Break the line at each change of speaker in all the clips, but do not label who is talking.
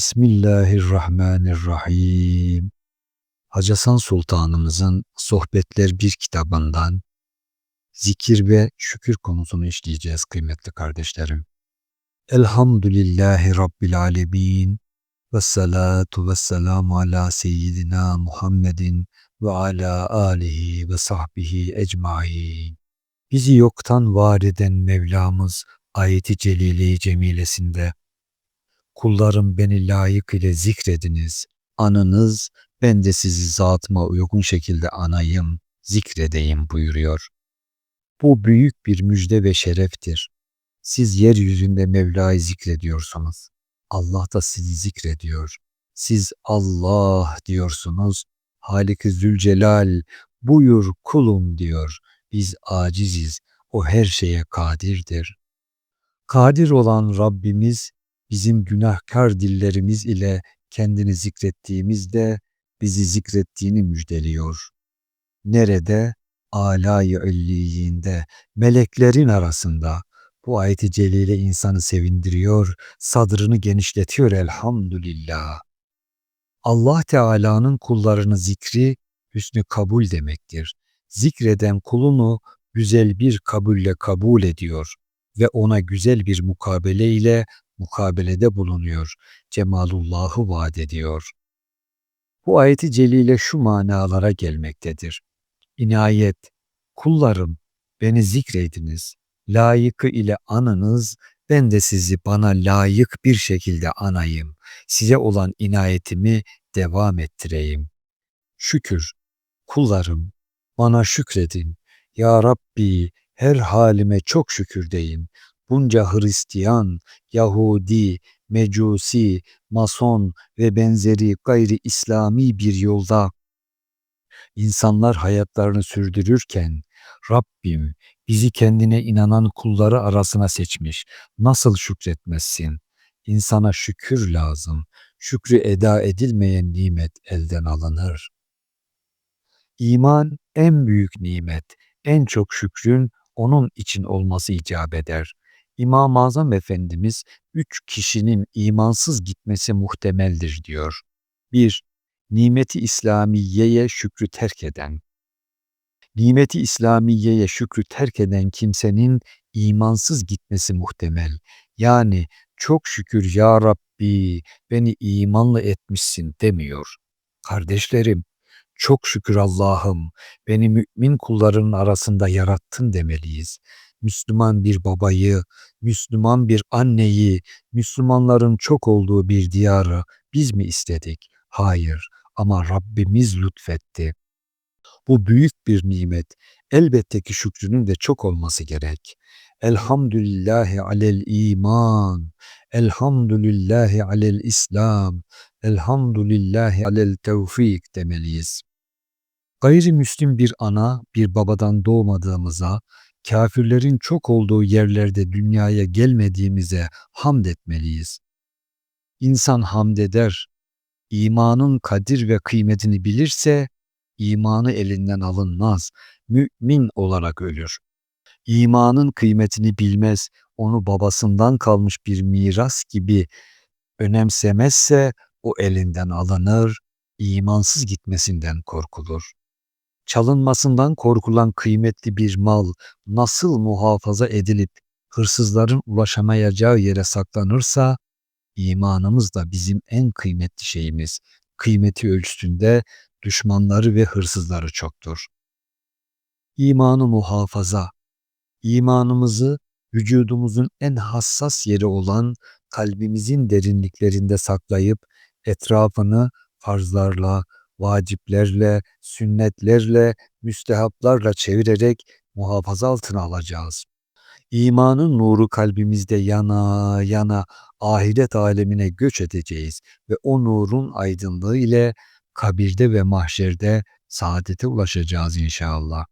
Bismillahirrahmanirrahim. Hacı Hasan Sultanımızın Sohbetler bir kitabından zikir ve şükür konusunu işleyeceğiz kıymetli kardeşlerim. Elhamdülillahi Rabbil Alemin ve salatu ve selamu ala seyyidina Muhammedin ve ala alihi ve sahbihi ecmain. Bizi yoktan var eden Mevlamız ayeti celile-i cemilesinde kullarım beni layık ile zikrediniz, anınız, ben de sizi zatıma uygun şekilde anayım, zikredeyim buyuruyor. Bu büyük bir müjde ve şereftir. Siz yeryüzünde Mevla'yı zikrediyorsunuz. Allah da sizi zikrediyor. Siz Allah diyorsunuz. Halik-i Zülcelal buyur kulum diyor. Biz aciziz. O her şeye kadirdir. Kadir olan Rabbimiz bizim günahkar dillerimiz ile kendini zikrettiğimizde bizi zikrettiğini müjdeliyor. Nerede? Alâ-i illiyinde, meleklerin arasında. Bu ayet-i celile insanı sevindiriyor, sadrını genişletiyor elhamdülillah. Allah Teala'nın kullarını zikri hüsnü kabul demektir. Zikreden kulunu güzel bir kabulle kabul ediyor ve ona güzel bir mukabele ile mukabelede bulunuyor. Cemalullah'ı vaat ediyor. Bu ayeti celile şu manalara gelmektedir. İnayet, kullarım beni zikrediniz, layıkı ile anınız, ben de sizi bana layık bir şekilde anayım, size olan inayetimi devam ettireyim. Şükür, kullarım bana şükredin. Ya Rabbi her halime çok şükür deyin bunca Hristiyan, Yahudi, Mecusi, Mason ve benzeri gayri İslami bir yolda insanlar hayatlarını sürdürürken Rabbim bizi kendine inanan kulları arasına seçmiş. Nasıl şükretmezsin? İnsana şükür lazım. Şükrü eda edilmeyen nimet elden alınır. İman en büyük nimet. En çok şükrün onun için olması icap eder. İmam-ı Azam Efendimiz üç kişinin imansız gitmesi muhtemeldir diyor. 1. Nimeti İslamiye'ye şükrü terk eden. Nimeti İslamiye'ye şükrü terk eden kimsenin imansız gitmesi muhtemel. Yani çok şükür ya Rabbi beni imanlı etmişsin demiyor. Kardeşlerim, çok şükür Allah'ım beni mümin kullarının arasında yarattın demeliyiz. Müslüman bir babayı, Müslüman bir anneyi, Müslümanların çok olduğu bir diyarı biz mi istedik? Hayır ama Rabbimiz lütfetti. Bu büyük bir nimet. Elbette ki şükrünün de çok olması gerek. Elhamdülillahi alel iman, elhamdülillahi alel İslam, elhamdülillahi alel tevfik demeliyiz. Gayrimüslim bir ana, bir babadan doğmadığımıza, kafirlerin çok olduğu yerlerde dünyaya gelmediğimize hamd etmeliyiz. İnsan hamd eder, imanın kadir ve kıymetini bilirse imanı elinden alınmaz, mümin olarak ölür. İmanın kıymetini bilmez, onu babasından kalmış bir miras gibi önemsemezse o elinden alınır, imansız gitmesinden korkulur çalınmasından korkulan kıymetli bir mal nasıl muhafaza edilip hırsızların ulaşamayacağı yere saklanırsa imanımız da bizim en kıymetli şeyimiz. Kıymeti ölçüsünde düşmanları ve hırsızları çoktur. İmanı muhafaza, imanımızı vücudumuzun en hassas yeri olan kalbimizin derinliklerinde saklayıp etrafını farzlarla, vaciplerle, sünnetlerle, müstehaplarla çevirerek muhafaza altına alacağız. İmanın nuru kalbimizde yana yana ahiret alemine göç edeceğiz ve o nurun aydınlığı ile kabirde ve mahşerde saadete ulaşacağız inşallah.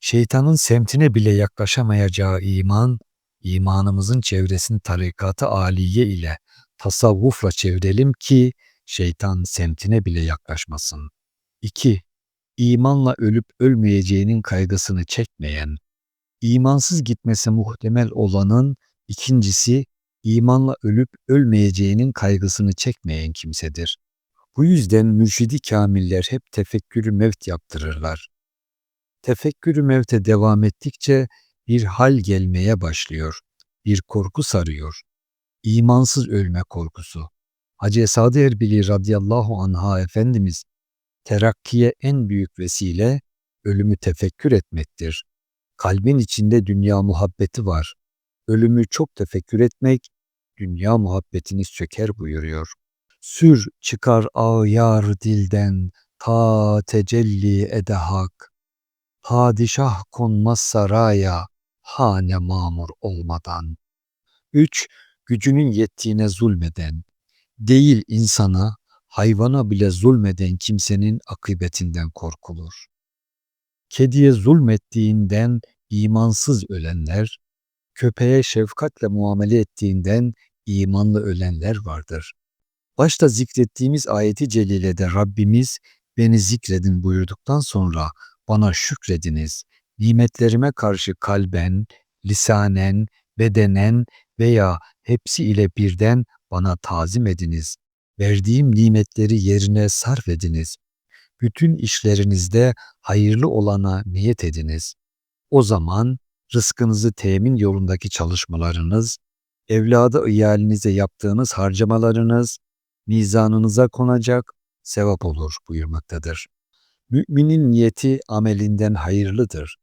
Şeytanın semtine bile yaklaşamayacağı iman, imanımızın çevresini tarikatı aliye ile tasavvufla çevirelim ki şeytan semtine bile yaklaşmasın. 2. İmanla ölüp ölmeyeceğinin kaygısını çekmeyen, imansız gitmesi muhtemel olanın ikincisi imanla ölüp ölmeyeceğinin kaygısını çekmeyen kimsedir. Bu yüzden mürşidi kamiller hep tefekkürü mevt yaptırırlar. Tefekkürü mevte devam ettikçe bir hal gelmeye başlıyor. Bir korku sarıyor. İmansız ölme korkusu. Hacı Esad Erbili radıyallahu anha Efendimiz terakkiye en büyük vesile ölümü tefekkür etmektir. Kalbin içinde dünya muhabbeti var. Ölümü çok tefekkür etmek dünya muhabbetini söker buyuruyor. Sür çıkar ağyar dilden ta tecelli ede hak. Padişah konmaz saraya hane mamur olmadan. 3. Gücünün yettiğine zulmeden, değil insana, hayvana bile zulmeden kimsenin akıbetinden korkulur. Kediye zulmettiğinden imansız ölenler, köpeğe şefkatle muamele ettiğinden imanlı ölenler vardır. Başta zikrettiğimiz ayeti celilede Rabbimiz beni zikredin buyurduktan sonra bana şükrediniz. Nimetlerime karşı kalben, lisanen, bedenen veya hepsi ile birden bana tazim ediniz. Verdiğim nimetleri yerine sarf ediniz. Bütün işlerinizde hayırlı olana niyet ediniz. O zaman rızkınızı temin yolundaki çalışmalarınız, evladı iyalinize yaptığınız harcamalarınız mizanınıza konacak, sevap olur buyurmaktadır. Müminin niyeti amelinden hayırlıdır.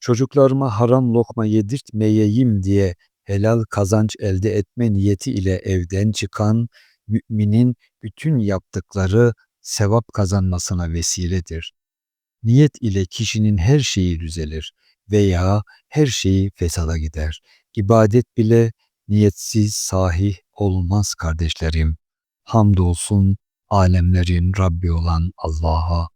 Çocuklarıma haram lokma yedirtmeyeyim diye helal kazanç elde etme niyeti ile evden çıkan müminin bütün yaptıkları sevap kazanmasına vesiledir. Niyet ile kişinin her şeyi düzelir veya her şeyi fesada gider. İbadet bile niyetsiz sahih olmaz kardeşlerim. Hamdolsun alemlerin Rabbi olan Allah'a